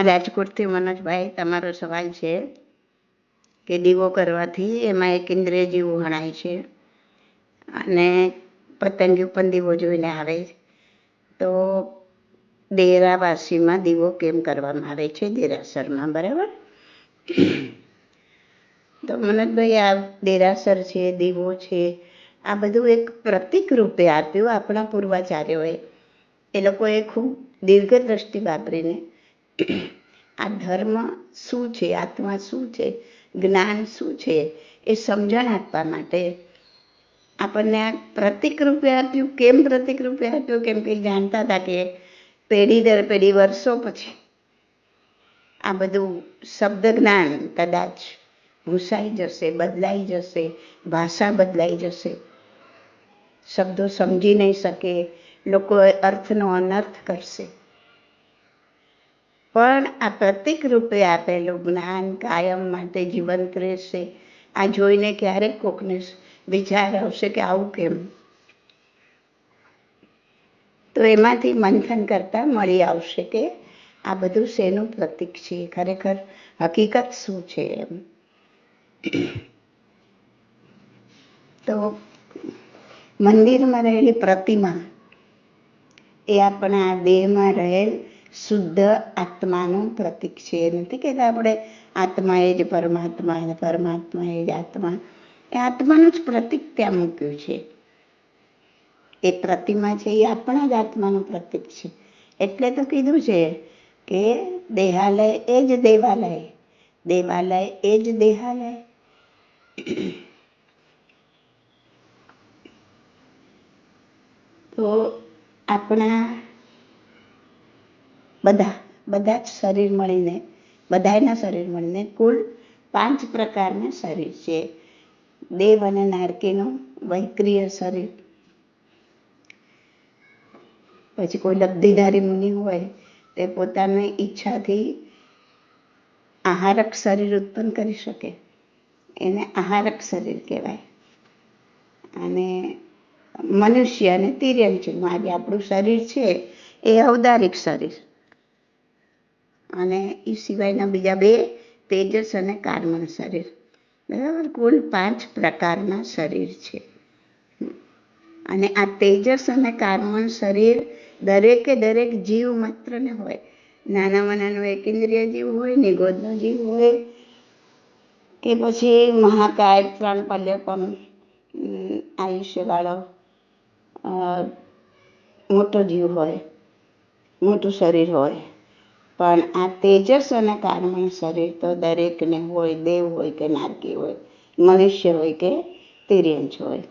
હા રાજકોટથી મનોજભાઈ, તમારો સવાલ છે કે દીવો કરવાથી એમાં એક ઇન્દ્રિય જીવ હણાય છે અને પતંગિયું પણ દીવો જોઈને આવે તો દેરાવાસીમાં દીવો કેમ કરવામાં આવે છે? દેરાસરમાં, બરાબર? તો મનોજભાઈ, આ દેરાસર છે, દીવો છે, આ બધું એક પ્રતિક રૂપે આપ્યું આપણા પૂર્વાચાર્યોએ. એ લોકોએ ખૂબ દીર્ઘ દ્રષ્ટિ વાપરીને આ ધર્મ શું છે? આત્મા શું છે? જ્ઞાન શું છે? એ સમજણ આપવા માટે આપણને આ પ્રતિક રૂપે આપ્યું. કેમ પ્રતિક રૂપે આપ્યું? કેમ કે જાણતા હતા કે પેઢી દર પેઢી વર્ષો પછી આ બધું શબ્દ જ્ઞાન કદાચ ભૂસાઈ જશે, બદલાઈ જશે, ભાષા બદલાઈ જશે. શબ્દો સમજી નહીં શકે. લોકો અર્થનો અનર્થ કરશે. પણ આ પ્રતિક રૂપે આપેલું જ્ઞાન કાયમ માટે જીવંત રહેશે. આ જોઈને ક્યારેક કોકને વિચાર આવશે કે આવું કેમ? તો એમાંથી મંથન કરતા મળી આવશે કે આ બધું શેનું પ્રતિક છે? ખરેખર હકીકત શું છે એમ? તો મંદિરમાં રહેલી પ્રતિમા એ આપણા દેહમાં રહેલ શુદ્ધ આત્માનું પ્રતીક છે નથી કહેતા આપણે. આત્મા એ જ પરમાત્મા અને પરમાત્મા એ જ આત્મા. એ આત્માનું જ પ્રતીક ત્યાં મૂક્યું છે. એ પ્રતિમા છે, એ આપણા જ આત્માનું પ્રતીક છે. એટલે તો કીધું છે કે દેહાલય એ જ દેવાલય. દેવાલય એ જ દેહાલય. તો આપણા બધા બધા જ શરીર મળીને બધાના શરીર મળીને કુલ પાંચ પ્રકારના શરીર છે. દેવ અને નારકીનું વૈક્રિય શરીર. પછી કોઈ લબ્ધિધારી મુનિ હોય, તે પોતાની ઈચ્છાથી આહારક શરીર ઉત્પન્ન કરી શકે. એને આહારક શરીર કહેવાય. અને મનુષ્ય અને તિર્યંચનું, આજે આપણું શરીર છે એ અવદારિક શરીર. અને એ સિવાયના બીજા બે તેજસ અને કાર્મણ શરીર. બરાબર? કુલ પાંચ પ્રકારના શરીર છે. અને આ તેજસ અને કાર્મણ શરીર દરેકે દરેક જીવ માત્રને હોય. નાનામાં નાનો એક ઇન્દ્રિય જીવ હોય, નિગોદનો જીવ હોય, કે પછી મહાકાય, પ્રાણ પલ્યપમ આયુષ્યવાળો મોટો જીવ હોય, મોટું શરીર હોય. પણ આ તેજસ અને કાર્બન શરીર તો દરેકને હોય, દેવ હોય કે નારકી હોય, મનુષ્ય હોય કે તિર્યંશ હોય.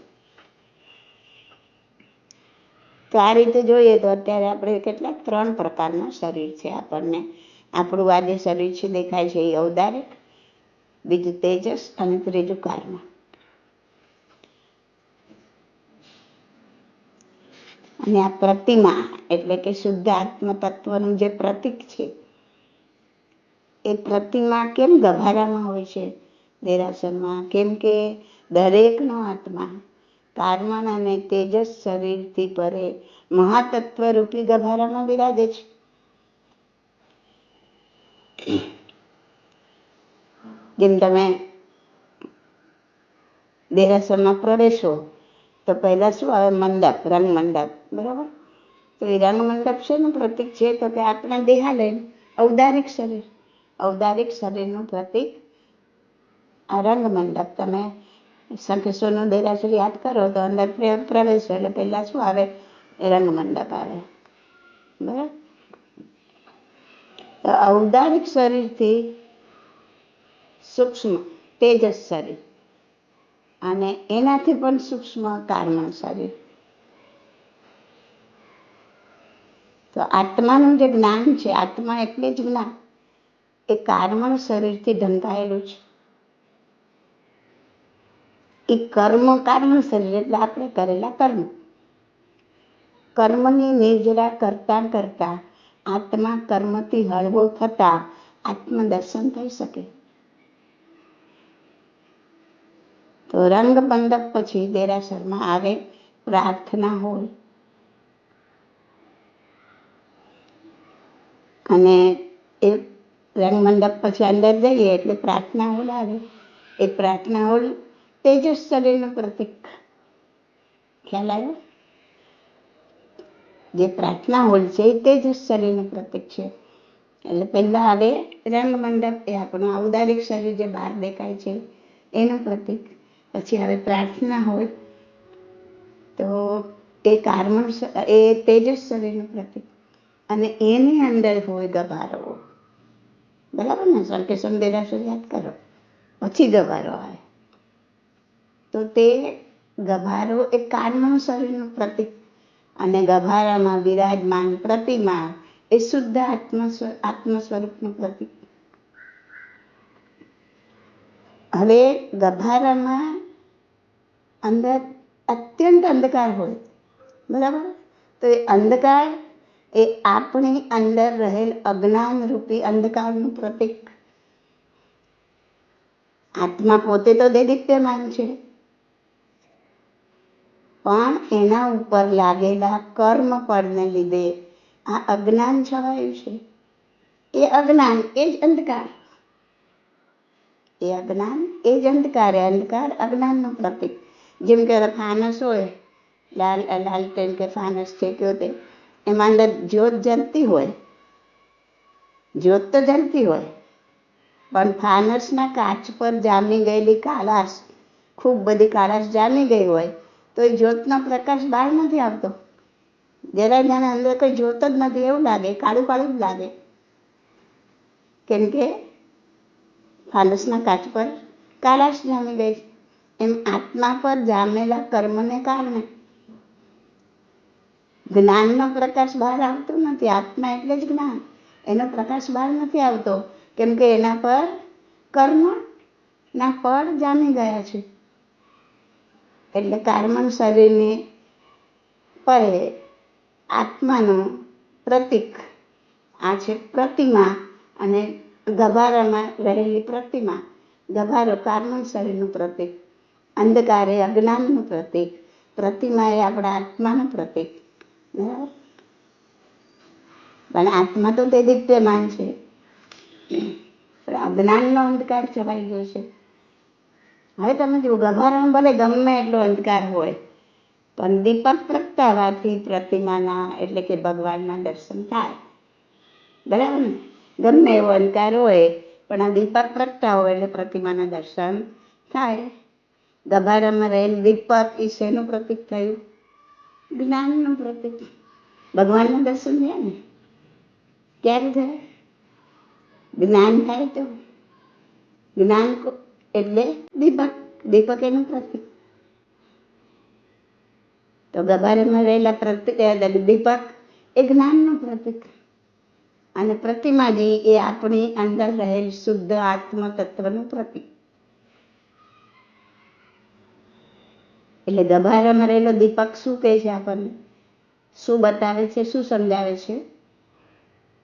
તો આ રીતે જોઈએ તો અત્યારે આપણે કેટલાક ત્રણ પ્રકારના શરીર છે આપણને. આપણું આ જે શરીર છે દેખાય છે એ ઔદારિક, બીજું તેજસ અને ત્રીજું કર્મ. અને આ પ્રતિમા એટલે કે શુદ્ધ આત્મ તત્વનું જે પ્રતીક છે એ પ્રતિમા કેમ ગભારામાં હોય છે? દેરાસરમાં કેમ કે દરેકનો આત્મા કાર્મન અને તેજસ શરીરથી પરે મહાતત્વ રૂપી ગભારામાં બિરાજે છે. જેમ તમે દેરાસરમાં પ્રવેશો, તો પહેલાં શું આવે? મંડપ રંગ મંડપ બરાબર? તો એ રંગ મંડપ છે ને પ્રતિક છે? તો કે આપણા દેહાલય ઔદારિક શરીર. ઔદારિક શરીરનું પ્રતિક આ રંગ મંડપ તમે શંખેશ્વરનું દેરાસર યાદ કરો તો અંદર પ્રવેશ એટલે પહેલાં શું આવે? રંગ મંડપ આવે. બરાબર? તો ઔદારિક શરીરથી સૂક્ષ્મ, તેજસ શરીર અને એનાથી પણ સૂક્ષ્મ કારણ શરીર. તો આત્માનું જે જ્ઞાન છે, આત્મા એટલે જ જ્ઞાન. એ કાર્મણ શરીરથી ઢંકાયેલું છે. એ કર્મ કાર્મણ શરીર એટલે આપણે કરેલા કર્મ. કર્મની નિર્જરા કરતા કરતા આત્મા કર્મથી હળવો થતા આત્મદર્શન થઈ શકે. તો રંગ બંધક પછી દેરાસરમાં આવે પ્રાર્થના હોય અને એ રંગમંડપ પછી અંદર જઈએ એટલે પ્રાર્થના હોલ આવે. એ પ્રાર્થના હોલ તેજસ શરીરનું પ્રતિક. ખ્યાલ આવ્યો? જે પ્રાર્થના હોલ છે એ તેજસ શરીરનું પ્રતિક છે. એટલે પહેલાં આવે રંગમંડપ એ આપણું ઔદારિક શરીર જે બહાર દેખાય છે, એનું પ્રતિક. પછી આવે પ્રાર્થના હોય તો એ કાર્મણ એ તેજસ શરીરનું પ્રતિક. અને એની અંદર હોય ગભારો. બરાબર ને? સંકેશન દેરાસર યાદ કરો? પછી ગભારો આવે. તો તે ગભારો એ કાનનું શરીરનું પ્રતિક. અને ગભારામાં વિરાજમાન પ્રતિમા એ શુદ્ધ આત્મ આત્મ સ્વરૂપનું પ્રતિક. હવે ગભારામાં અંદર અત્યંત અંધકાર હોય. બરાબર? તો એ અંધકાર એ આપણી અંદર રહેલ અજ્ઞાન રૂપી અંધકારનું પ્રતીક. આત્મા પોતે તો દેદીપ્યમાન છે. પણ એના ઉપર લાગેલા કર્મ ફળને લીધે આ અજ્ઞાન છવાયું છે. એ અજ્ઞાન એ જ અંધકાર. એ અજ્ઞાન એ જ અંધકાર, એ અંધકાર અજ્ઞાનનું પ્રતીક. જેમ કે ફાનસ હોય, લાલ લાલટેન કે ફાનસ છે કયો તે એમાં અંદર જ્યોત જલતી હોય. જ્યોત તો જલતી હોય. પણ ફાનસના કાચ પર જામી ગયેલી કાળાશ, ખૂબ બધી કાળાશ જામી ગઈ હોય, તો એ જ્યોતનો પ્રકાશ બહાર નથી આવતો. જરાય જાણે અંદર કોઈ જ્યોત જ નથી, એવું લાગે, કાળું કાળું જ લાગે. કેમ કે ફાનસના કાચ પર કાળાશ જામી ગઈ. એમ આત્મા પર જામેલા કર્મને કારણે. જ્ઞાનનો પ્રકાશ બહાર આવતો નથી, આત્મા એટલે જ જ્ઞાન. એનો પ્રકાશ બહાર નથી આવતો, કેમ કે એના પર કર્મના ફળ જામી ગયા છે. એટલે કાર્મણ શરીરની પરે આત્માનું પ્રતીક, આ છે પ્રતિમા અને ગભારામાં રહેલી પ્રતિમા. ગભારો કાર્મણ શરીરનું પ્રતીક, અંધકાર એ અજ્ઞાનનું પ્રતીક પ્રતિમા એ આપણા આત્માનું પ્રતીક. પણ આત્મા તો તે દિવ્યમાન છે. અજ્ઞાનનો અંધકાર છવાઈ ગયો છે. હવે તમે જુઓ, ગભારામાં ભલે ગમે એટલો અંધકાર હોય, પણ દીપક પ્રગટાવાથી પ્રતિમાના એટલે કે ભગવાનના દર્શન થાય. બરાબર ને? ગમે એવો અંધકાર હોય, પણ આ દીપક પ્રગટાવો એટલે પ્રતિમાના દર્શન થાય. ગભારામાં રહેલ દીપક એ શેનું પ્રતીક થયું? જ્ઞાનનું પ્રતિક. ભગવાનના દર્શન થયા ને ક્યારે થાય જ્ઞાન થાય તો, જ્ઞાન એટલે દીપક દીપક એનું પ્રતિક. તો ગભારામાં રહેલા પ્રતિક દીપક એ જ્ઞાનનું પ્રતિક. અને પ્રતિમાજી એ આપણી અંદર રહેલ શુદ્ધ આત્મ તત્વનું પ્રતીક. એટલે ગભારામાં રહેલો દીપક શું કહે છે આપણને? શું બતાવે છે? શું સમજાવે છે?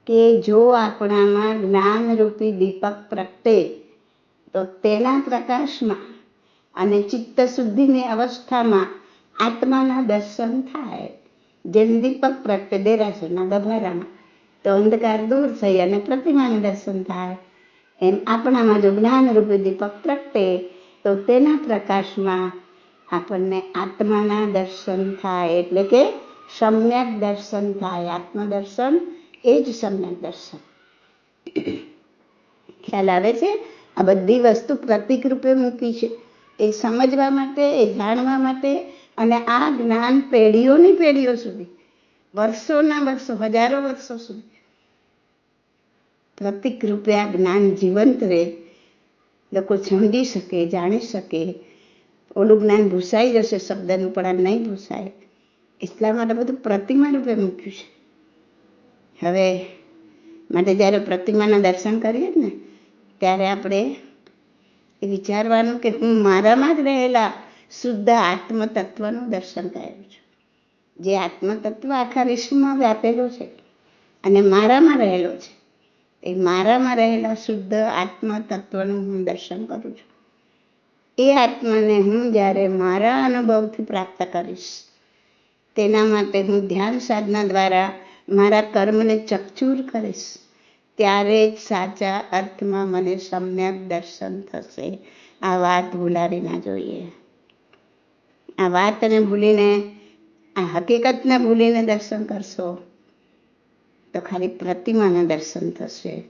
કે જો આપણામાં જ્ઞાનરૂપી દીપક પ્રગટે, તો તેના પ્રકાશમાં અને ચિત્ત શુદ્ધિની અવસ્થામાં આત્માના દર્શન થાય. જેમ દીપક પ્રગટે દેરાસરના ગભારામાં તો અંધકાર દૂર થઈ અને પ્રતિમાનું દર્શન થાય. એમ આપણામાં જો જ્ઞાનરૂપી દીપક પ્રગટે, તો તેના પ્રકાશમાં આપણને આત્માના દર્શન થાય, એટલે કે સમ્યક દર્શન થાય. આત્મદર્શન એ જ સમ્યક દર્શન. ખ્યાલ આવે છે? આ બધી વસ્તુ પ્રતિક રૂપે મૂકી છે. એ સમજવા માટે, એ જાણવા માટે અને આ જ્ઞાન પેઢીઓની પેઢીઓ સુધી, વર્ષોના વર્ષો, હજારો વર્ષો સુધી. પ્રતિક રૂપે આ જ્ઞાન જીવંત રહે. લોકો સમજી શકે, જાણી શકે. ઓલું જ્ઞાન ભૂસાઈ જશે, શબ્દનું પણ આ નહીં ભૂસાય. એટલા માટે બધું પ્રતિમા રૂપે મૂક્યું છે. હવે માટે જ્યારે પ્રતિમાના દર્શન કરીએ ને, ત્યારે આપણે એ વિચારવાનું કે હું મારામાં જ રહેલા શુદ્ધ આત્મતત્વનું દર્શન કર્યું છું. જે આત્મતત્વ આખા વિશ્વમાં વ્યાપેલો છે અને મારામાં રહેલો છે, એ મારામાં રહેલા શુદ્ધ આત્મ તત્વનું હું દર્શન કરું છું. એ આત્માને હું જ્યારે મારા અનુભવથી પ્રાપ્ત કરીશ, તેના માટે હું ધ્યાન સાધના દ્વારા મારા કર્મને ચકચૂર કરીશ, ત્યારે જ સાચા અર્થમાં મને સમ્યક દર્શન થશે. આ વાત ભૂલાવી ના જોઈએ. આ વાતને ભૂલીને, આ હકીકતને ભૂલીને દર્શન કરશો, તો ખાલી પ્રતિમાના દર્શન થશે.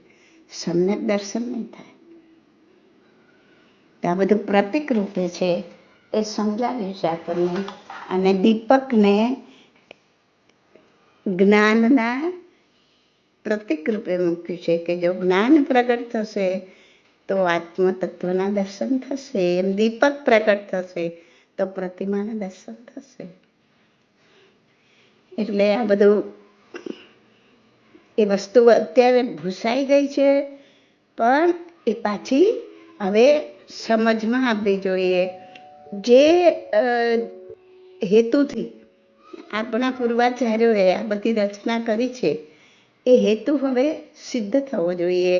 સમ્યક દર્શન નહીં થાય. તો આ બધું પ્રતિક રૂપે છે, એ સમજાવ્યું છે આપણને. અને દીપકને જ્ઞાનના પ્રતિક રૂપે મૂક્યું છે કે જો જ્ઞાન પ્રગટ થશે, તો આત્મતત્વના દર્શન થશે. એમ દીપક પ્રગટ થશે, તો પ્રતિમાના દર્શન થશે. એટલે આ બધું, એ વસ્તુ અત્યારે ભૂસાઈ ગઈ છે, પણ એ પાછી હવે સમજમાં આવવી જોઈએ. જે હેતુથી આપણા પૂર્વાચાર્યોએ આ બધી રચના કરી છે, એ હેતુ હવે સિદ્ધ થવો જોઈએ.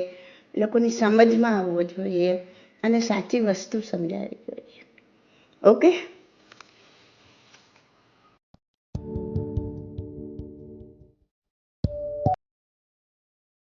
લોકોની સમજમાં આવવો જોઈએ અને સાચી વસ્તુ સમજાવવી જોઈએ. ઓકે?